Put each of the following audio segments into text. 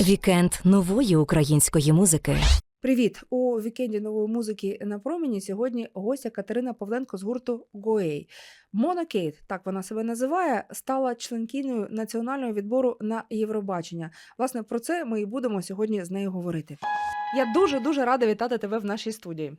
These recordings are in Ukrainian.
Вікенд нової української музики. Привіт! У вікенді нової музики на промені сьогодні гостя Катерина Павленко з гурту Гоей. Мона Кейт, так вона себе називає, стала членкиною національного відбору на Євробачення. Власне, про це ми і будемо сьогодні з нею говорити. Я дуже дуже рада вітати тебе в нашій студії.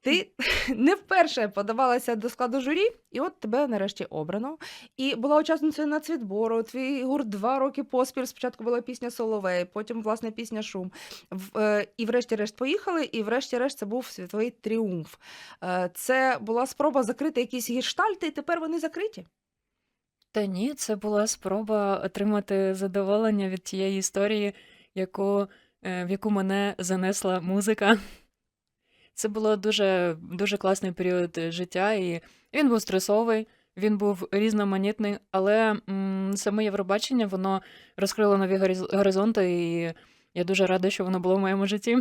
Ти не вперше подавалася до складу журі, і от тебе нарешті обрано. І була учасницею нацвідбору. Твій гурт два роки поспіль. Спочатку була пісня Соловей, потім власне пісня Шум. В- е, І врешті-решт поїхали, і врешті-решт це був світовий тріумф. Е, Це була спроба закрити якісь гештальти, і тепер вони закриті. Та ні, це була спроба отримати задоволення від тієї історії, яку, е, в яку мене занесла музика. Це було дуже, дуже класний період е, життя, і він був стресовий, він був різноманітний, але м, саме Євробачення воно розкрило нові горизонти, і я дуже рада, що воно було в моєму житті.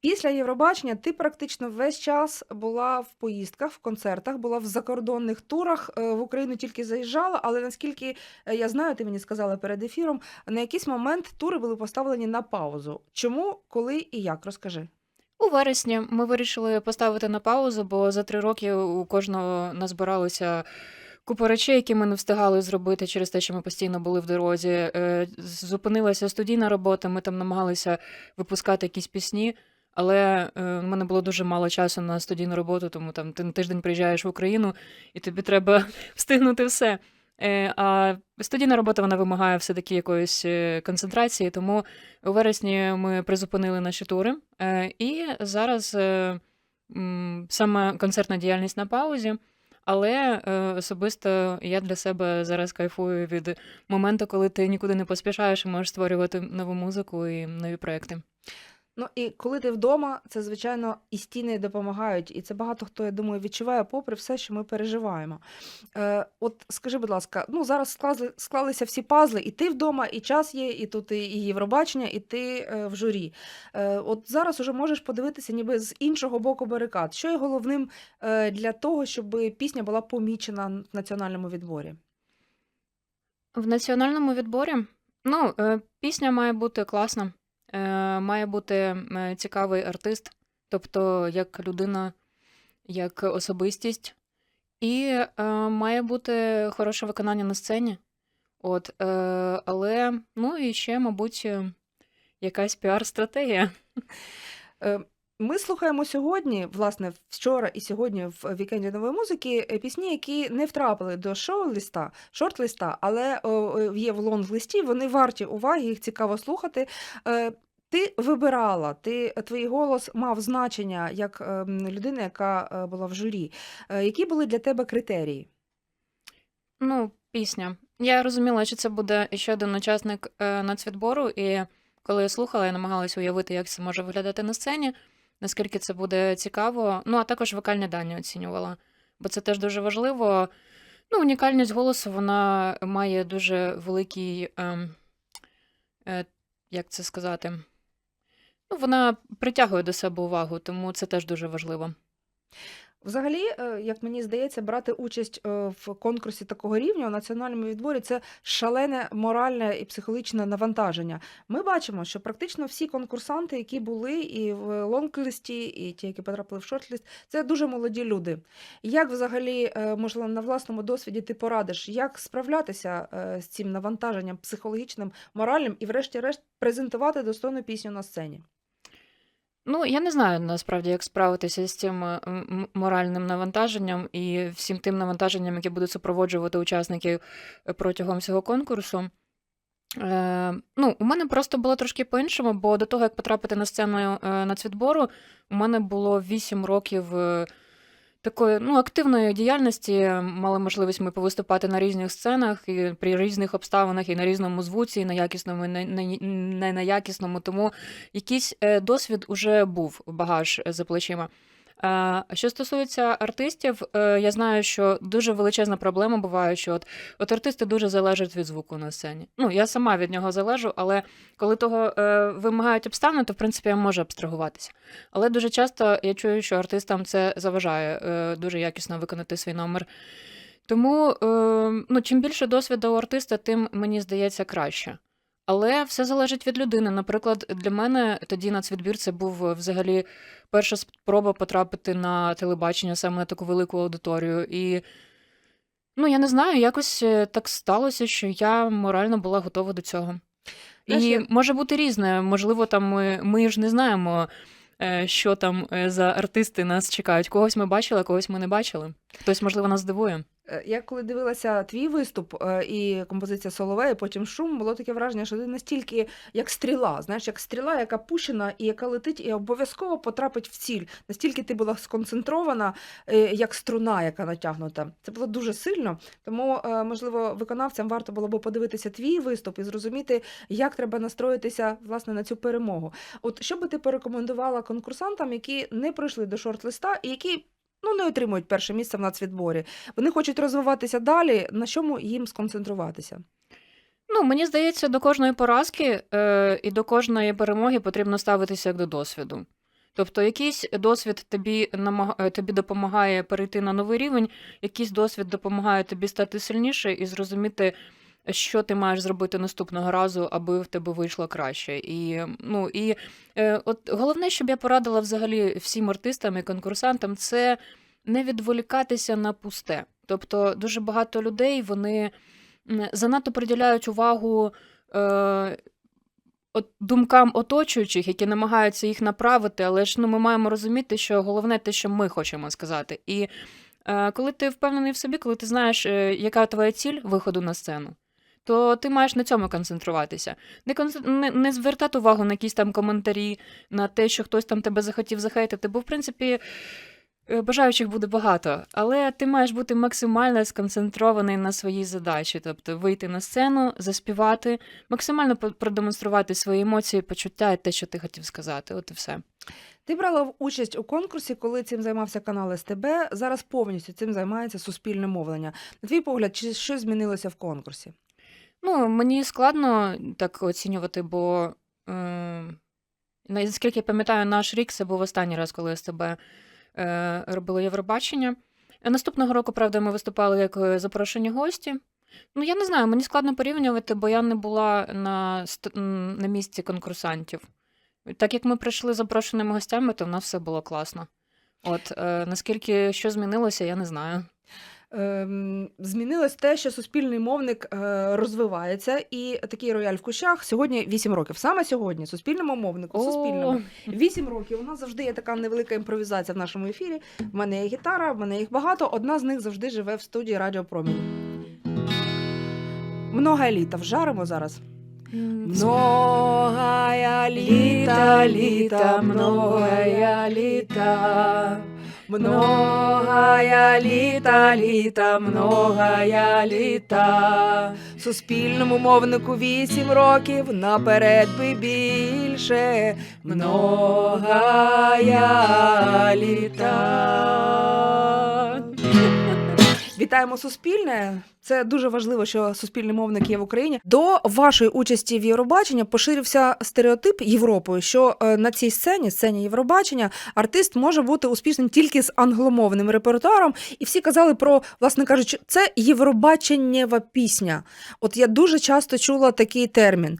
Після Євробачення ти практично весь час була в поїздках, в концертах, була в закордонних турах. Е, В Україну тільки заїжджала, але наскільки е, я знаю, ти мені сказала перед ефіром, на якийсь момент тури були поставлені на паузу. Чому, коли і як? Розкажи. У вересні ми вирішили поставити на паузу, бо за три роки у кожного назбиралося купа речей, які ми не встигали зробити через те, що ми постійно були в дорозі. Е, Зупинилася студійна робота, ми там намагалися випускати якісь пісні. Але е, в мене було дуже мало часу на студійну роботу, тому там ти на тиждень приїжджаєш в Україну, і тобі треба встигнути все. Е, а студійна робота вона вимагає все-таки якоїсь е, концентрації, тому у вересні ми призупинили наші тури, е, і зараз саме концертна діяльність на паузі. Але особисто я для себе зараз кайфую від моменту, коли ти нікуди не поспішаєш і можеш створювати нову музику і нові проекти. Ну і коли ти вдома, це звичайно і стіни допомагають, і це багато хто, я думаю, відчуває, попри все, що ми переживаємо. Е, от скажи, будь ласка, ну зараз склали, склалися всі пазли, і ти вдома, і час є, і тут і, Євробачення, і ти е, в журі. Е, от зараз уже можеш подивитися, ніби з іншого боку барикад. Що є головним е, для того, щоб пісня була помічена в національному відборі? В національному відборі ну, е, пісня має бути класна, має бути е, цікавий артист, тобто як людина, як особистість, і е, має бути хороше виконання на сцені. От, е, але, ну і ще, мабуть, е, якась піар-стратегія. Ми слухаємо сьогодні, власне, вчора і сьогодні в вікенді нової музики е, пісні, які не втрапили до шоу-листа, шорт-листа, але є в лонг-листі, вони варті уваги, їх цікаво слухати. Е, Ти вибирала, ти, твій голос мав значення як ем, людина, яка е, була в журі. Які були для тебе критерії? Ну, пісня. Я розуміла, що це буде ще один учасник нацвідбору, і коли я слухала, я намагалася уявити, як це може виглядати на сцені, наскільки це буде цікаво. Ну, а також вокальні дані оцінювала, бо це теж дуже важливо. Ну, унікальність голосу вона має дуже великий, ем, е, як це сказати? Ну, вона притягує до себе увагу, тому це теж дуже важливо. Взагалі, е, як мені здається, брати участь е, в конкурсі такого рівня у національному відборі це шалене моральне і психологічне навантаження. Ми бачимо, що практично всі конкурсанти, які були і в лонглисті, і ті, які потрапили в шортліст, це дуже молоді люди. Як взагалі, е, можливо, на власному досвіді ти порадиш, як справлятися з цим навантаженням психологічним, моральним і, врешті-решт, презентувати достойну пісню на сцені? Ну, я не знаю насправді, як справитися з цим е, моральним навантаженням і всім тим навантаженням, яке будуть супроводжувати учасників е, протягом всього конкурсу. Е, ну, у мене просто було трошки по-іншому, бо до того, як потрапити на сцену е, нацвідбору, у мене було 8 років е, такої ну, активної діяльності. Мали можливість ми повиступати на різних сценах, і при різних обставинах, і на різному звуці, і на якісному, і на, на, не на якісному. Тому якийсь е, досвід уже був багаж е, за плечима. Що стосується артистів, е, я знаю, що дуже величезна проблема буває, що от, от артисти дуже залежать від звуку на сцені. Ну, я сама від нього залежу, але коли того е, вимагають обставини, то в принципі я можу абстрагуватися. Але дуже часто я чую, що артистам це заважає е, дуже якісно виконати свій номер. Тому ну, чим більше досвіду у артиста, тим мені здається краще. Але все залежить від людини. Наприклад, для мене тоді нацвідбір це був е, взагалі перша спроба потрапити на телебачення саме на таку велику аудиторію. І ну, я не знаю, якось е, так сталося, що я морально була готова до цього. Знаєш, І я- може бути різне. Можливо, там ми, ми ж не знаємо, е, що там за артисти нас чекають. Когось ми бачили, а когось ми не бачили. Хтось, можливо, нас здивує. Е, Я коли дивилася твій виступ е, і композиція Соловей, потім шум, було таке враження, що ти настільки як стріла, знаєш, як стріла, яка пущена і яка летить, і обов'язково потрапить в ціль. Настільки ти була сконцентрована, е, як струна, яка натягнута. Це було дуже сильно. Тому, можливо, виконавцям варто було би подивитися твій виступ і зрозуміти, як треба настроїтися власне на цю перемогу. От що би ти порекомендувала конкурсантам, які не пройшли до шорт-листа і які. Ну, не отримують перше місце в нацвідборі. Вони хочуть розвиватися далі. На чому їм сконцентруватися? Ну, мені здається, до кожної поразки е, і до кожної перемоги потрібно ставитися як до досвіду. Тобто, якийсь досвід тобі намаг... е, тобі допомагає перейти на новий рівень, якийсь досвід допомагає тобі стати сильніше і зрозуміти, що ти маєш зробити наступного разу, аби в тебе вийшло краще. І, ну, і е, от головне, щоб я порадила взагалі всім артистам і конкурсантам, це не відволікатися на пусте. Тобто, дуже багато людей вони занадто приділяють увагу е, от думкам оточуючих, які намагаються їх направити, але ж ну, ми маємо розуміти, що головне те, що ми хочемо сказати. І е, коли ти впевнений в собі, коли ти знаєш, е, яка твоя ціль виходу на сцену, то ти маєш на цьому концентруватися. Не, конц- не, не звертати увагу на якісь там коментарі, на те, що хтось там тебе захотів захейтити, бо в принципі. е, Бажаючих буде багато, але ти маєш бути максимально сконцентрований на своїй задачі, тобто вийти на сцену, заспівати, максимально продемонструвати свої емоції, почуття і те, що ти хотів сказати. От і все. Ти брала участь у конкурсі, коли цим займався канал СТБ. Зараз повністю цим займається суспільне мовлення. На твій погляд, чи щось змінилося в конкурсі? Ну, мені складно так оцінювати, бо е, наскільки я пам'ятаю, наш рік це був останній раз, коли СТБ е, робило Євробачення. А Наступного року, правда, ми виступали як е, запрошені гості. Ну, я не знаю, мені складно порівнювати, бо я не була на, на місці конкурсантів. Так як ми прийшли запрошеними гостями, то в нас все було класно. От е, наскільки що змінилося, я не знаю. Ем, змінилось те, що суспільний мовник е, розвивається, і такий рояль в кущах сьогодні 8 років. Саме сьогодні суспільному мовнику, суспільному. 8 років. У нас завжди є така невелика імпровізація в нашому ефірі. В мене є гітара, в мене їх багато. Одна з них завжди живе в студії Радіо Промінь. Много літа вжаримо зараз. Многая літа, літа, многая літа. Многая літа, літа, многая літа. Суспільному мовнику вісім років, наперед би більше. Многая літа. Вітаємо Суспільне. Це дуже важливо, що суспільний мовник є в Україні. До вашої участі в Євробаченні поширився стереотип Європою, що е, на цій сцені, сцені Євробачення, артист може бути успішним тільки з англомовним репертуаром. І всі казали про, власне кажучи, це Євробаченнєва пісня. От я дуже часто чула такий термін.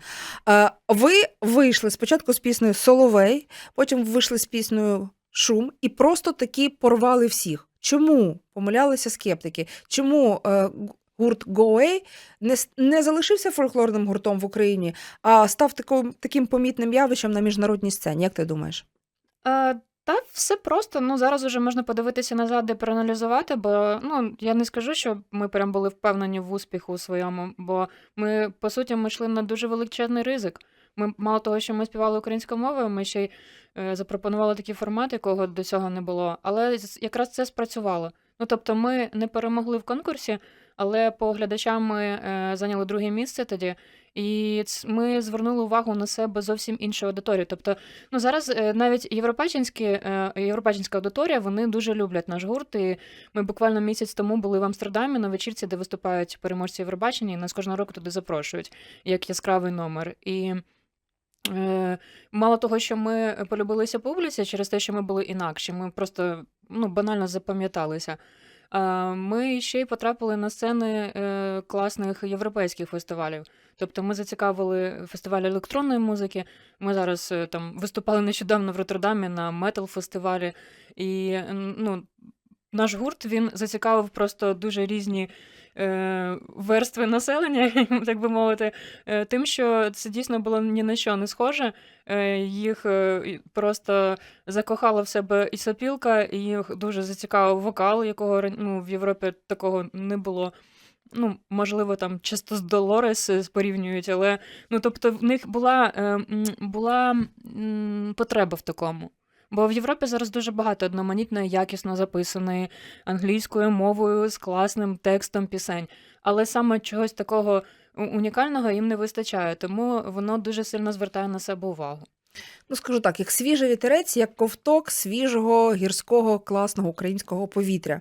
Е, Ви вийшли спочатку з піснею Соловей, потім вийшли з піснею Шум і просто таки порвали всіх. Чому помилялися скептики? Чому е, гурт Away не, не залишився фольклорним гуртом в Україні, а став таким, таким помітним явищем на міжнародній сцені? Як ти думаєш? Е, та все просто. Ну зараз уже можна подивитися назад і проаналізувати, бо ну я не скажу, що ми прям були впевнені в успіху у своєму, бо ми по суті ми йшли на дуже величезний ризик. Ми мало того, що ми співали українською мовою, ми ще й е, запропонували такий формат, якого до цього не було. Але якраз це спрацювало. Ну тобто, ми не перемогли в конкурсі, але по глядачам ми е, зайняли друге місце тоді. І ми звернули увагу на себе зовсім іншу аудиторію. Тобто, ну зараз е, навіть європейські, європейська аудиторія вони дуже люблять наш гурт. І ми буквально місяць тому були в Амстердамі на вечірці, де виступають переможці Євробачення, і нас кожного року туди запрошують як яскравий номер. І е, мало того, що ми полюбилися публіці через те, що ми були інакші, ми просто ну, банально запам'яталися. ми ще й потрапили на сцени е, класних європейських фестивалів. Тобто ми зацікавили фестиваль електронної музики. Ми зараз е, там виступали нещодавно в Роттердамі на метал-фестивалі. І ну, наш гурт він зацікавив просто дуже різні верстви населення, так би мовити, е, тим, що це дійсно було ні на що не схоже. Е, їх е, просто закохала в себе і сопілка, і їх дуже зацікавив вокал, якого ну, в Європі такого не було. Ну, можливо, там часто з Долорес е, порівнюють, але ну, тобто, в них була, е, була потреба в такому. Бо в Європі зараз дуже багато одноманітної, якісно записаної англійською мовою з класним текстом пісень. Але саме чогось такого унікального їм не вистачає, тому воно дуже сильно звертає на себе увагу. Ну, скажу так, як свіжий вітерець, як ковток свіжого гірського класного українського повітря.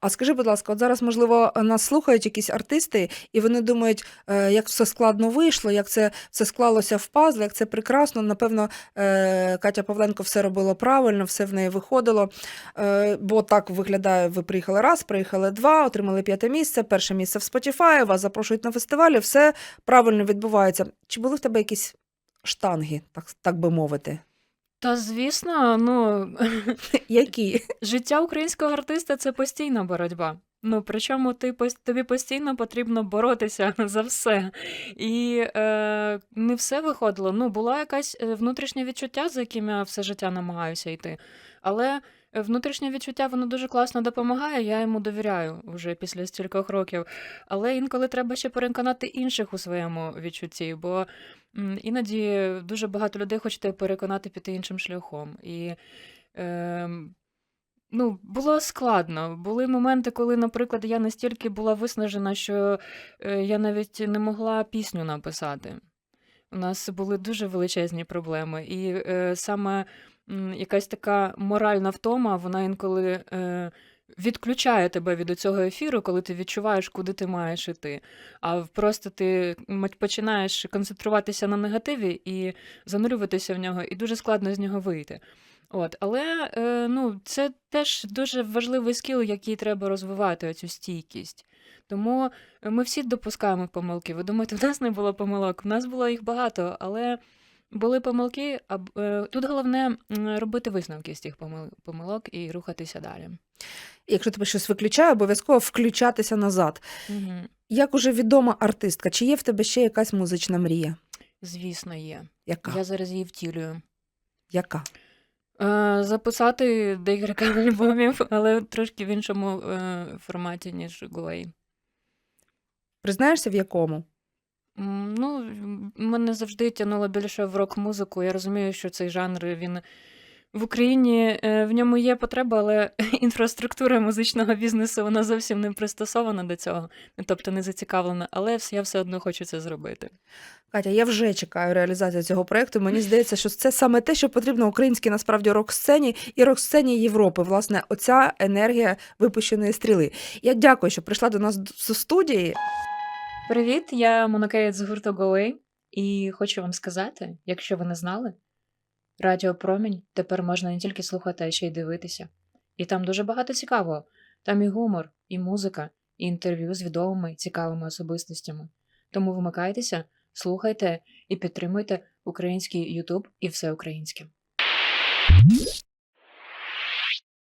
А скажи, будь ласка, от зараз, можливо, нас слухають якісь артисти, і вони думають, е, як все складно вийшло, як це все склалося в пазл, як це прекрасно. Напевно, е, Катя Павленко все робила правильно, все в неї виходило. Е, Бо так виглядає: ви приїхали раз, приїхали два, отримали п'яте місце, перше місце в Spotify, вас запрошують на фестивалі, все правильно відбувається. Чи були в тебе якісь штанги, так, так би мовити? Та звісно, ну Які? життя українського артиста це постійна боротьба. Ну, причому ти тобі постійно потрібно боротися за все. І е, не все виходило. Ну, була якась е, внутрішнє відчуття, за яким я все життя намагаюся йти. Але внутрішнє відчуття воно дуже класно допомагає, я йому довіряю вже після стількох років. Але інколи треба ще переконати інших у своєму відчутті, бо іноді дуже багато людей хочете переконати піти іншим шляхом. І е, Ну, було складно. Були моменти, коли, наприклад, я настільки була виснажена, що е, я навіть не могла пісню написати. У нас були дуже величезні проблеми. І е, саме якась така моральна втома, вона інколи е, відключає тебе від цього ефіру, коли ти відчуваєш, куди ти маєш іти. А просто ти починаєш концентруватися на негативі і занурюватися в нього, і дуже складно з нього вийти. От, але е, ну, це теж дуже важливий скіл, який треба розвивати, оцю стійкість. Тому ми всі допускаємо помилки. Ви думаєте, в нас не було помилок? В нас було їх багато, але були помилки. А е, тут головне робити висновки з тих помилок і рухатися далі. Якщо тебе щось виключає, обов'язково включатися назад. Угу. Як уже відома артистка, чи є в тебе ще якась музична мрія? Звісно, є. Яка? Я зараз її втілюю. Яка? Е, записати декілька альбомів, але трошки в іншому е, форматі, ніж Гуей. Признаєшся, в якому? Ну, мене завжди тягнуло більше в рок-музику. Я розумію, що цей жанр він в Україні е, в ньому є потреба, але інфраструктура музичного бізнесу вона зовсім не пристосована до цього, тобто не зацікавлена. Але я все одно хочу це зробити. Катя, я вже чекаю реалізації цього проєкту. Мені здається, що це саме те, що потрібно українській насправді рок-сцені і рок-сцені Європи. Власне, оця енергія випущеної стріли. Я дякую, що прийшла до нас до студії. Привіт, я Монокеєць з гурту Go і хочу вам сказати, якщо ви не знали, Радіо Промінь тепер можна не тільки слухати, а ще й дивитися. І там дуже багато цікавого. Там і гумор, і музика, і інтерв'ю з відомими цікавими особистостями. Тому вимикайтеся, слухайте і підтримуйте український Ютуб і все українське.